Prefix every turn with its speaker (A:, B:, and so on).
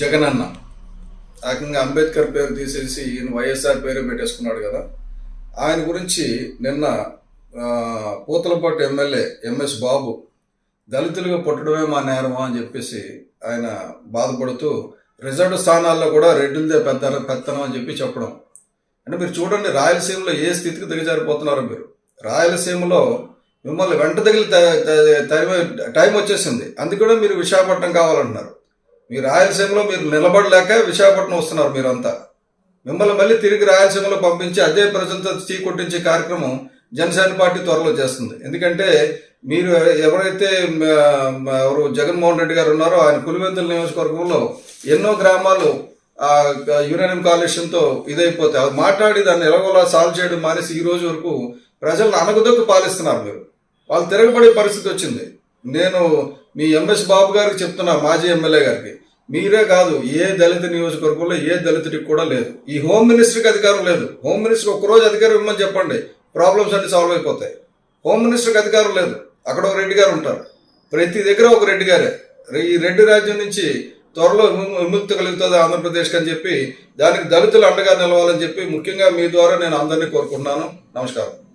A: జగనన్న. ఏకంగా అంబేద్కర్ పేరు తీసేసి ఈయన వైఎస్ఆర్ పేరు పెట్టేసుకున్నాడు కదా. ఆయన గురించి నిన్న పూతలపాటు ఎమ్మెల్యే ఎంఎస్ బాబు దళితులుగా పుట్టడమే మా నేరమా అని చెప్పేసి ఆయన బాధపడుతూ రిజర్వ్ స్థానాల్లో కూడా రెడ్డిలదే పెద్ద పెత్తనం అని చెప్పి చెప్పడం. అంటే మీరు చూడండి రాయలసీమలో ఏ స్థితికి దిగజారిపోతున్నారో మీరు? రాయలసీమలో మిమ్మల్ని వెంట తగిలి టైం వచ్చేసింది. అందుకనే మీరు విశాఖపట్నం కావాలంటున్నారు. మీ రాయలసీమలో మీరు నిలబడలేక విశాఖపట్నం వస్తున్నారు మీరంతా. మిమ్మల్ని మళ్ళీ తిరిగి రాయలసీమలో పంపించి అదే ప్రజలతో చీ కొట్టించే కార్యక్రమం జనసేన పార్టీ త్వరలో చేస్తుంది. ఎందుకంటే మీరు ఎవరైతే ఎవరు జగన్మోహన్ రెడ్డి గారు ఉన్నారో ఆయన పులివెందుల నియోజకవర్గంలో ఎన్నో గ్రామాలు ఆ యురేనియం కాలుష్యంతో ఇదైపోతాయి. అది మాట్లాడి దాన్ని ఎలాగోలా సాల్వ్ చేయడం మానేసి ఈ రోజు వరకు ప్రజలను అనగదొక్కు పాలిస్తున్నారు మీరు. వాళ్ళు తిరగబడే పరిస్థితి వచ్చింది. నేను మీ ఎంఎస్ బాబు గారికి చెప్తున్నా మాజీ ఎమ్మెల్యే గారికి. మీరే కాదు ఏ దళిత నియోజకవర్గంలో ఏ దళితుడికి కూడా లేదు. ఈ హోమ్ మినిస్టర్కి అధికారం లేదు. హోమ్ మినిస్టర్ ఒక్కరోజు అధికారం ఇవ్వమని చెప్పండి. ప్రాబ్లమ్స్ అన్ని సాల్వ్ అయిపోతాయి. హోమ్ మినిస్టర్కి అధికారం లేదు. అక్కడ ఒక రెడ్డి గారు ఉంటారు. ప్రతి దగ్గర ఒక రెడ్డి గారే. ఈ రెడ్డి రాజ్యం నుంచి త్వరలో విముక్తి కలుగుతుంది ఆంధ్రప్రదేశ్కి అని చెప్పి దానికి దళితులు అండగా నిలవాలని చెప్పి ముఖ్యంగా మీ ద్వారా నేను అందరినీ కోరుకుంటున్నాను. నమస్కారం.